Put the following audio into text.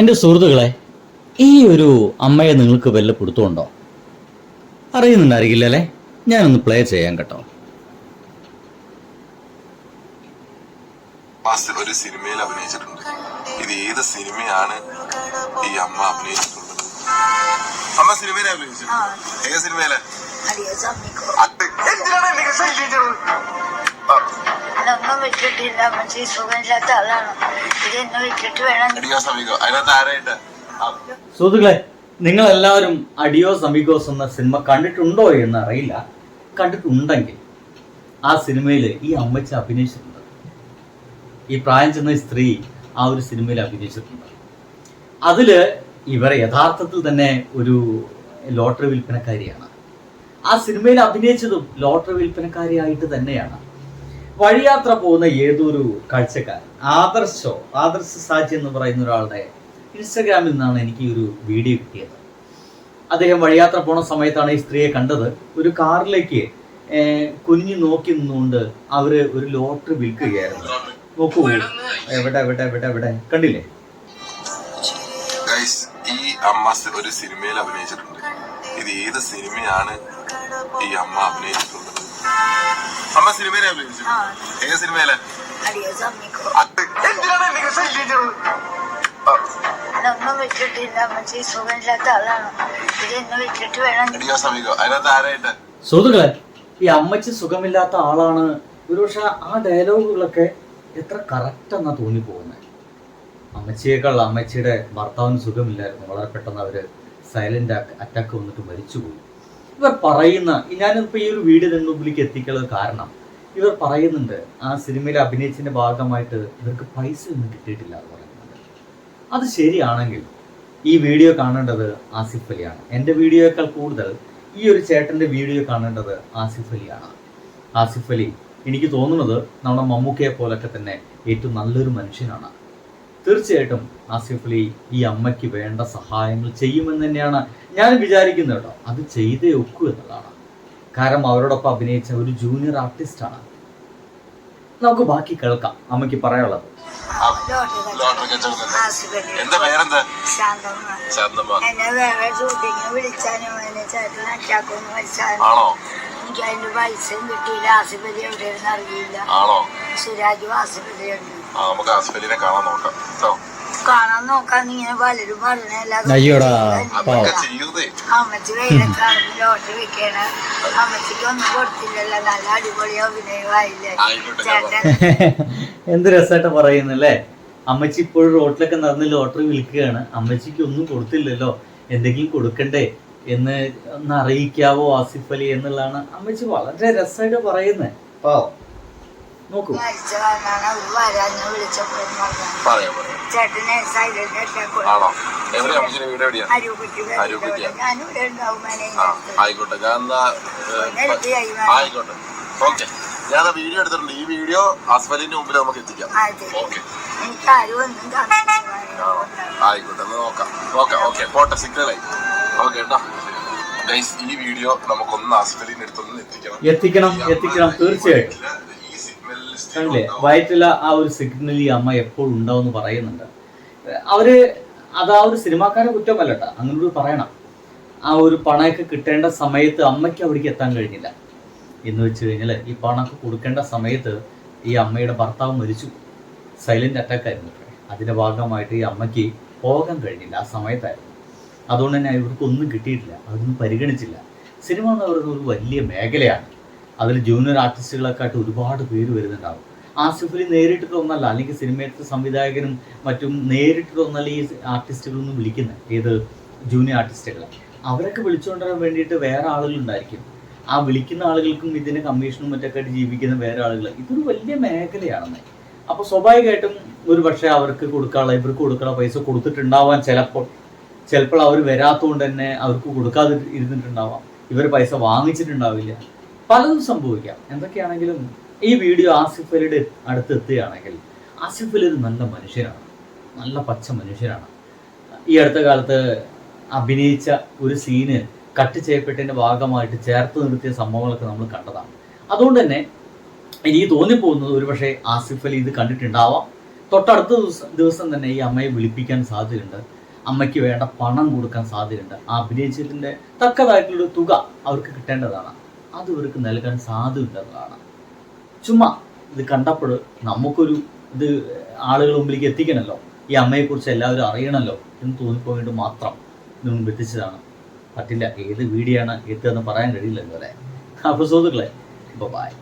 എന്റെ സുഹൃത്തുക്കളെ ഈ ഒരു അമ്മയെ നിങ്ങൾക്ക് വല്ല പിടുത്തമുണ്ടോ അറിയുന്നുണ്ടായിരിക്കില്ലല്ലേ? ഞാനൊന്ന് പ്ലേ ചെയ്യാൻ കേട്ടോ. ഒരു സിനിമയിൽ അഭിനയിച്ചിട്ടുണ്ട്. ഇത് ഏത് സിനിമയാണ് ഈ അമ്മ അഭിനയിച്ചിട്ടുള്ളത്? അമ്മ സിനിമയിലെ അഭിനയിച്ചിട്ടുണ്ട്. ഏത് സിനിമയിലെ? എന്തിനാണ് അതൊന്നും വിട്ടിട്ടില്ല അമ്മച്ചി. സുഖമില്ലാത്ത ആളാണ്. ഇതൊന്നും വിട്ടിട്ട് വേണം. അടിയോ സമീപം അതിനകത്ത് ആരായിട്ട്? സുഹൃത്തുക്കളെ നിങ്ങൾ എല്ലാവരും അഡിയോസ് അമിഗോസ് എന്ന സിനിമ കണ്ടിട്ടുണ്ടോ എന്ന് അറിയില്ല കണ്ടിട്ടുണ്ടെങ്കിൽ ആ സിനിമയിൽ ഈ അമ്മച്ച അഭിനയിച്ചിട്ടുണ്ട്. ഈ പ്രായം ചെന്ന സ്ത്രീ ആ ഒരു സിനിമയിൽ അഭിനയിച്ചിട്ടുണ്ട്. അതിൽ ഇവർ യഥാർത്ഥത്തിൽ തന്നെ ഒരു ലോട്ടറി വിൽപ്പനക്കാരിയാണ്. ആ സിനിമയിൽ അഭിനയിച്ചതും ലോട്ടറി വിൽപ്പനക്കാരിയായിട്ട് തന്നെയാണ്. വഴിയാത്ര പോകുന്ന ഏതൊരു കാഴ്ചക്കാരൻ? ആദർശോ ആദർശ സാജി എന്ന് പറയുന്ന ഒരാളുടെ ഇൻസ്റ്റഗ്രാമിൽ നിന്നാണ് എനിക്ക് ഈ ഒരു വീഡിയോ കിട്ടിയത്. അദ്ദേഹം വഴിയാത്ര പോണ സമയത്താണ് ഈ സ്ത്രീയെ കണ്ടത്. ഒരു കാറിലേക്ക് കുഞ്ഞു നോക്കി നിന്നുകൊണ്ട് അവർ ഒരു ലോട്ടറി വിൽക്കുകയായിരുന്നു. നോക്കൂ. എവിടെ എവിടെ എവിടെ എവിടെ? കണ്ടില്ലേ? ഈ അമ്മ ഒരു സിനിമയിൽ അഭിനയിച്ചിട്ടുണ്ട്. ഇത് ഏത് സിനിമയാണ് ഈ അമ്മ അഭിനയിച്ചിട്ടുള്ളത്? അമ്മ സിനിമയിൽ അഭിനയിച്ചിട്ടുണ്ട് ഏത് സിനിമയിലെ? എന്തിനാണ് അതൊന്നും വിട്ടിട്ടില്ല. അമ്മച്ചി സുഖമില്ലാത്ത ആളാണ്. വിട്ടിട്ട് വേണം. സുഹൃത്തുക്കളെ ഈ അമ്മച്ചി സുഖമില്ലാത്ത ആളാണ്. ഒരുപക്ഷെ ആ ഡയലോഗുകളൊക്കെ എത്ര കറക്റ്റ് എന്നാ തോന്നിപ്പോകുന്നത് അമ്മച്ചിയേക്കാൾ അമ്മച്ചിയുടെ ഭർത്താവിന് സുഖമില്ലായിരുന്നു. വളരെ പെട്ടെന്ന് അവർ സൈലന്റ് അറ്റാക്ക് വന്നിട്ട് മരിച്ചുപോയി. ഇവർ പറയുന്ന ഞാനിപ്പോ ഈ ഒരു വീഡിയോ നിങ്ങളുടെ മുമ്പിലേക്ക് എത്തിക്കാനുള്ള കാരണം ഇവർ പറയുന്നുണ്ട് ആ സിനിമയിലെ അഭിനയിച്ചതിന്റെ ഭാഗമായിട്ട് ഇവർക്ക് പൈസ ഒന്നും കിട്ടിയിട്ടില്ല എന്ന് പറയുന്നുണ്ട്. അത് ശരിയാണെങ്കിൽ ഈ വീഡിയോ കാണേണ്ടത് ആസിഫ് അലിയാണ്. എന്റെ വീഡിയോയേക്കാൾ കൂടുതൽ ഈ ഒരു ചേട്ടന്റെ വീഡിയോ കാണേണ്ടത് ആസിഫ് അലിയാണ്. ആസിഫ് അലി എനിക്ക് തോന്നുന്നത് നമ്മുടെ മമ്മൂക്കയെ പോലൊക്കെ തന്നെ ഏറ്റവും നല്ലൊരു മനുഷ്യനാണ്. തീർച്ചയായിട്ടും ആസിഫ് അലി ഈ അമ്മയ്ക്ക് വേണ്ട സഹായങ്ങൾ ചെയ്യുമെന്ന് തന്നെയാണ് ഞാൻ വിചാരിക്കുന്നത് കേട്ടോ. അത് ചെയ്തേ ഒക്കൂ എന്നുള്ളതാണ്. കാരണം അവരോടൊപ്പം അഭിനയിച്ച ഒരു ജൂനിയർ ആർട്ടിസ്റ്റാണ് നമുക്ക് ബാക്കി കേൾക്കാം. അമ്മയ്ക്ക് പറയാനുള്ളത്. ആണോ? എനിക്ക് അതിന്റെ പൈസയും കിട്ടിയില്ല. ആസിഫലി എവിടെയെന്ന് അറിയില്ല. ആണോ? സുരാജും ആശുപത്രിയുണ്ട് ആ നമുക്ക് ആസ്ഫലിനെ കാണാൻ നോക്കാം. കേട്ടോ കാണാൻ നോക്കാൻ ഇങ്ങനെ പലരും പറഞ്ഞല്ലാതെ അയ്യോടാ, അതൊക്കെ ചെയ്തേ. അമ്മച്ചി വെയിലത്താണ് ലോട്ടറി വെക്കണ. അമ്മച്ചിക്ക് ഒന്നും കൊടുത്തില്ലല്ലോ. നല്ല അടിപൊളി അഭിനയമായില്ലേ. ആയിക്കോട്ടെ, ചേട്ടൻ. എന്ത് രസമായിട്ട് പറയുന്നല്ലേ? അമ്മച്ചി ഇപ്പോഴും റോട്ടിലൊക്കെ നടന്ന് ലോട്ടറി വിൽക്കുകയാണ്. അമ്മച്ചിക്ക് ഒന്നും കൊടുത്തില്ലല്ലോ. എന്തെങ്കിലും കൊടുക്കണ്ടേ എന്ന് ഒന്ന് അറിയിക്കാവോ ആസിഫ് അലി എന്നുള്ളതാണ് അമ്മച്ചി വളരെ രസമായിട്ട് പറയുന്നത് പാവം. നോക്കൂ. ആയിക്കോട്ടെ. ഞാൻ എന്നാ ആയിക്കോട്ടെ. ഓക്കെ. ഞാൻ വീഡിയോ എടുത്തിട്ടുണ്ട്. ഈ വീഡിയോ അസ്ഫലിന്റെ മുമ്പിൽ നമുക്ക് എത്തിക്കാം. ഓക്കെ. ആയിക്കോട്ടെ എന്നാ നോക്കാം. നോക്കാം ഓക്കെ. പോട്ടെ സിഗ്നലായി ഓക്കെ കേട്ടോ. ഈ വീഡിയോ നമുക്കൊന്ന് അസ്ഫലിന്റെ അടുത്തൊന്ന് എത്തിക്കണം. എത്തിക്കണം എത്തിക്കണം. തീർച്ചയായിട്ടും. കണ്ടില്ലേ വയറ്റില ആ ഒരു സിഗ്നൽ ഈ അമ്മ എപ്പോഴും ഉണ്ടാവും പറയുന്നുണ്ട്. അവർ അത് ആ ഒരു സിനിമാക്കാരെ കുറ്റമല്ല കേട്ടോ അങ്ങനൊരു പറയണം. ആ ഒരു പണമൊക്കെ കിട്ടേണ്ട സമയത്ത് അമ്മയ്ക്ക് അവിടേക്ക് എത്താൻ കഴിഞ്ഞില്ല. എന്ന് വെച്ച് കഴിഞ്ഞാൽ ഈ പണമൊക്കെ കൊടുക്കേണ്ട സമയത്ത് ഈ അമ്മയുടെ ഭർത്താവ് മരിച്ചു. സൈലന്റ് അറ്റാക്ക് ആയിരുന്നു. അതിന്റെ ഭാഗമായിട്ട് ഈ അമ്മയ്ക്ക് പോകാൻ കഴിഞ്ഞില്ല. ആ സമയത്തായിരുന്നു. അതുകൊണ്ട് തന്നെ ഇവർക്കൊന്നും കിട്ടിയിട്ടില്ല. അതൊന്നും പരിഗണിച്ചില്ല. സിനിമ എന്ന് പറയുന്നത് ഒരു വലിയ മേഖലയാണ്. അതിൽ ജൂനിയർ ആർട്ടിസ്റ്റുകളൊക്കെ ആയിട്ട് ഒരുപാട് പേര് വരുന്നുണ്ടാവും. ആസിഫ് അലി നേരിട്ടിട്ടൊന്നല്ല അല്ലെങ്കിൽ സിനിമയുടെ സംവിധായകനും മറ്റും നേരിട്ടിട്ടൊന്നല്ല ഈ ആർട്ടിസ്റ്റുകളൊന്നും വിളിക്കുന്നത് ഏത് ജൂനിയർ ആർട്ടിസ്റ്റുകളെ അവരൊക്കെ വിളിച്ചുകൊണ്ടുവരാൻ വേണ്ടിയിട്ട് വേറെ ആളുകളുണ്ടായിരിക്കും. ആ വിളിക്കുന്ന ആളുകൾക്കും ഇതിന് കമ്മീഷനും മറ്റൊക്കെ ആയിട്ട് ജീവിക്കുന്ന വേറെ ആളുകൾ ഇതൊരു വലിയ മേഖലയാണെന്ന്. അപ്പോൾ സ്വാഭാവികമായിട്ടും ഒരു പക്ഷേ അവർക്ക് കൊടുക്കാനുള്ള ഇവർക്ക് കൊടുക്കാനുള്ള പൈസ കൊടുത്തിട്ടുണ്ടാവാൻ ചിലപ്പോൾ. ചിലപ്പോൾ അവർ വരാത്തതുകൊണ്ട് തന്നെ അവർക്ക് കൊടുക്കാതെ ഇരുന്നിട്ടുണ്ടാവാം ഇവർ പൈസ വാങ്ങിച്ചിട്ടുണ്ടാവില്ല. പലതും സംഭവിക്കാം. എന്തൊക്കെയാണെങ്കിലും ഈ വീഡിയോ ആസിഫ് അലിയുടെ അടുത്ത് എത്തുകയാണെങ്കിൽ ആസിഫ് അലി ഒരു നല്ല മനുഷ്യനാണ്. നല്ല പച്ച മനുഷ്യനാണ്. ഈ അടുത്ത കാലത്ത് അഭിനയിച്ച ഒരു സീന് കട്ട് ചെയ്യപ്പെട്ടതിന്റെ ഭാഗമായിട്ട് ചേർത്ത് നിർത്തിയ സംഭവങ്ങളൊക്കെ നമ്മൾ കണ്ടതാണ്. അതുകൊണ്ട് തന്നെ എനിക്ക് തോന്നിപ്പോകുന്നത് ഒരുപക്ഷെ ആസിഫ് അലി ഇത് കണ്ടിട്ടുണ്ടാവാം. തൊട്ടടുത്ത ദിവസം ദിവസം തന്നെ ഈ അമ്മയെ വിളിപ്പിക്കാൻ സാധ്യതയുണ്ട്. അമ്മയ്ക്ക് വേണ്ട പണം കൊടുക്കാൻ സാധ്യതയുണ്ട്. ആ അഭിനയിച്ചതിന്റെ തക്കതായിട്ടുള്ള തുക അവർക്ക് കിട്ടേണ്ടതാണ്. അത് ഇവർക്ക് നൽകാൻ സാധ്യതയുണ്ടെന്നതാണ് ചുമ്മാ ഇത് കണ്ടപ്പോൾ നമുക്കൊരു ഇത് ആളുകൾ മുമ്പിലേക്ക് എത്തിക്കണമല്ലോ ഈ അമ്മയെക്കുറിച്ച് എല്ലാവരും അറിയണമല്ലോ എന്ന് തോന്നിപ്പോൾ മാത്രം ഇത് മുമ്പ് എത്തിച്ചതാണ്. പറ്റില്ല ഏത് വീഡിയോ ആണ് എത്തുകയെന്ന് പറയാൻ കഴിയില്ല അല്ലേ അപ്പോൾ സുഹൃത്തുക്കളെ ബൈ